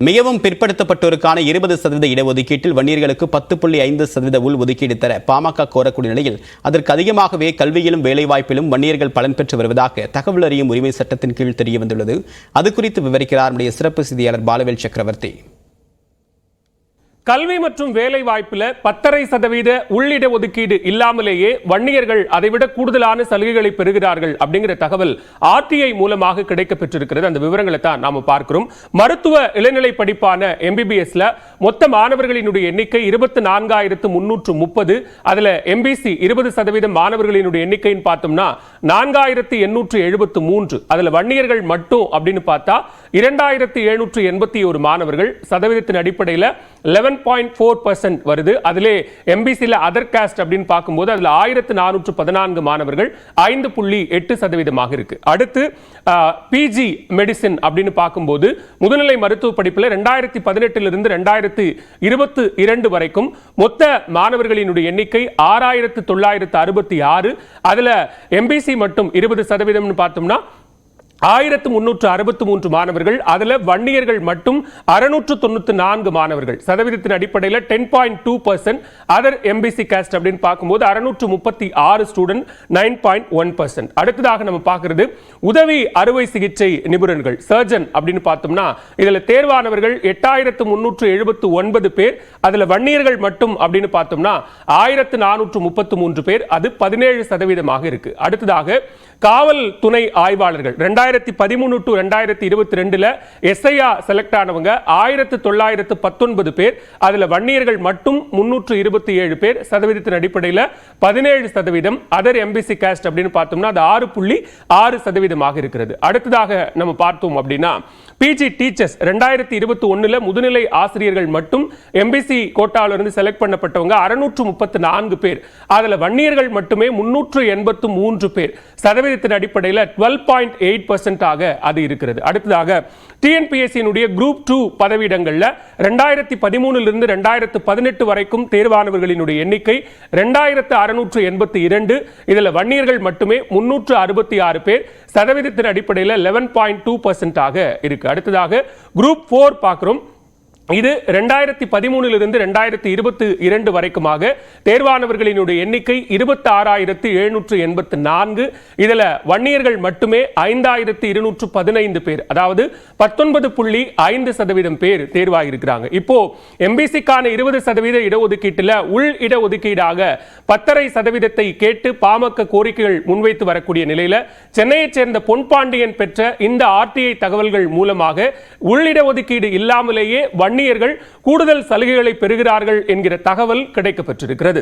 மிகவும் பிற்படுத்தப்பட்டோருக்கான இருபது சதவீத இடஒதுக்கீட்டில் வன்னியர்களுக்கு பத்து புள்ளி ஐந்து சதவீத உள் ஒதுக்கீடு தர பாமக கோரக்கூடிய நிலையில் அதற்கு அதிகமாகவே கல்வியிலும் வேலைவாய்ப்பிலும் வன்னியர்கள் பலன் பெற்று வருவதாக தகவல் அறியும் உரிமை சட்டத்தின் கீழ் தெரிய வந்துள்ளது அது குறித்து விவரிக்கிறார் நம்முடைய சிறப்பு செய்தியாளர் பாலவேல் சக்கரவர்த்தி. கல்வி மற்றும் வேலை வாய்ப்புல பத்தரை சதவீத உள்ளிட ஒதுக்கீடு இல்லாமலேயே வன்னியர்கள் அதைவிட கூடுதலான சலுகைகளை பெறுகிறார்கள் அப்படிங்கிற தகவல் ஆர்டிஐ மூலமாக கிடைக்க பெற்றிருக்கிறது அந்த விவரங்களை தான் நாம பார்க்கிறோம். மருத்துவ இளநிலை படிப்பான எம்பிபிஎஸ்ல மொத்த மாணவர்களினுடைய எண்ணிக்கை இருபத்தி நான்காயிரத்து முன்னூற்று முப்பது. அதுல எம்பிசி இருபது சதவீதம் மாணவர்களினுடைய எண்ணிக்கைன்னு பார்த்தோம்னா நான்காயிரத்து எண்ணூற்று எழுபத்து மூன்று. அதுல வன்னியர்கள் மட்டும் அப்படின்னு பார்த்தா இரண்டாயிரத்து எழுநூற்று எண்பத்தி ஒரு மாணவர்கள். சதவீதத்தின் அடிப்படையில் eleven seven point four percent வருது. அதிலே எம்பிசியில் அதர் காஸ்ட் அப்படின்னு பார்க்கும்போது அதில் ஆயிரத்து நானூற்று பதினான்கு மாணவர்கள் ஐந்து புள்ளி எட்டு சதவீதமாக இருக்கு. அடுத்து பிஜி மெடிசின் அப்படின்னு பார்க்கும்போது முதுநிலை மருத்துவ படிப்பில் ரெண்டாயிரத்தி பதினெட்டிலிருந்து ரெண்டாயிரத்து இருபத்து இரண்டு வரைக்கும் மொத்த மாணவர்களினுடைய எண்ணிக்கை ஆறாயிரத்து தொள்ளாயிரத்து அறுபத்தி ஆறு. அதில் எம்பிசி மட்டும் இருபது சதவீதம்னு பார்த்தோம்னா ஆயிரத்து முன்னூற்று அறுபத்தி மூன்று மாணவர்கள் அதில் வன்னியர்கள் மட்டும் அறுநூற்று தொண்ணூற்றி நான்கு மாணவர்கள். சதவீதத்தின் அடிப்படையில் ten point two percent other MBC caste அப்படின்னு பார்க்கும்போது அறுநூற்று முப்பத்தி ஆறு student nine point one percent. அடுத்ததாக நம்ம பார்க்கறது உதவி அறுவை சிகிச்சை நிபுணர்கள் சர்ஜன் அப்படின்னு பார்த்தோம்னா இதில் தேர்வானவர்கள் எட்டாயிரத்து முன்னூற்று எழுபத்து ஒன்பது பேர் அதில் வன்னியர்கள் மட்டும் அப்படின்னு பார்த்தோம்னா ஆயிரத்து நானூற்று முப்பத்து மூன்று பேர் அது பதினேழு சதவீதமாக இருக்கு. அடுத்ததாக காவல் துணை ஆய்வாளர்கள் ரெண்டாயிரத்தி பதிமூணு டு ரெண்டாயிரத்தி இருபத்தி ரெண்டுல எஸ்ஐயா செலக்ட் ஆனவங்க ஆயிரத்து தொள்ளாயிரத்து பத்தொன்பது பேர். அதுல வன்னியர்கள் மட்டும் முன்னூற்று இருபத்தி ஏழு பேர். சதவீதத்தின் அடிப்படையில் பதினேழு சதவீதம் அதர் எம்பிசி கேஸ்ட் அப்படின்னு பார்த்தோம்னா அது ஆறு புள்ளி ஆறு சதவீதமாக இருக்கிறது. அடுத்ததாக நம்ம பார்த்தோம் அப்படின்னா பிஜி டீச்சர்ஸ் ரெண்டாயிரத்தி இருபத்தி ஒண்ணுல முதுநிலை ஆசிரியர்கள் மட்டும் எம்பிசி கோட்டால இருந்து செலக்ட் பண்ணப்பட்டவங்க அறுநூற்று முப்பத்தி நான்கு பேர். அதுல வன்னியர்கள் மட்டுமே முன்னூற்று எண்பத்து மூன்று பேர். சதவீதத்தின் அடிப்படையில் டுவெல் பாயிண்ட் எயிட் பர்சன்டாக அது இருக்கிறது. அடுத்ததாக டிஎன்பிஎஸ்சியினுடைய குரூப் டூ பதவியிடங்களில் ரெண்டாயிரத்தி பதிமூணுலிருந்து ரெண்டாயிரத்து பதினெட்டு வரைக்கும் தேர்வானவர்களினுடைய எண்ணிக்கை ரெண்டாயிரத்து அறுநூற்று எண்பத்தி இரண்டு. இதில் வன்னியர்கள் மட்டுமே முன்னூற்று அறுபத்தி ஆறு பேர். சதவீதத்தின் அடிப்படையில் லெவன் பாயிண்ட் டூ பர்சன்டாக இருக்குது அடுத்ததாக குரூப் ஃபோர் பார்க்குறோம். இது ரெண்டாயிரத்தி பதிமூணிலிருந்து ரெண்டாயிரத்தி இருபத்தி இரண்டு வரைக்குமாக தேர்வானவர்களினுடைய எண்ணிக்கை இருபத்தி ஆறாயிரத்தி எழுநூற்று எண்பத்தி நான்கு. இதில் வன்னியர்கள் மட்டுமே ஐந்தாயிரத்தி இருநூற்று பதினைந்து பேர் அதாவது பத்தொன்பது புள்ளி ஐந்து சதவீதம் பேர் தேர்வாகியிருக்கிறாங்க இப்போ எம்பிசிக்கான இருபது சதவீத இடஒதுக்கீட்டில் உள் இடஒதுக்கீடாக பத்தரை சதவீதத்தை கேட்டு பாமக கோரிக்கைகள் முன்வைத்து வரக்கூடிய நிலையில் சென்னையைச் சேர்ந்த பொன்பாண்டியன் பெற்ற இந்த ஆர்டிஐ தகவல்கள் மூலமாக உள் இடஒதுக்கீடு இல்லாமலேயே அந்நியர்கள் கூடுதல் சலுகைகளை பெறுகிறார்கள் என்கிற தகவல் கிடைக்கப்பெற்றிருக்கிறது.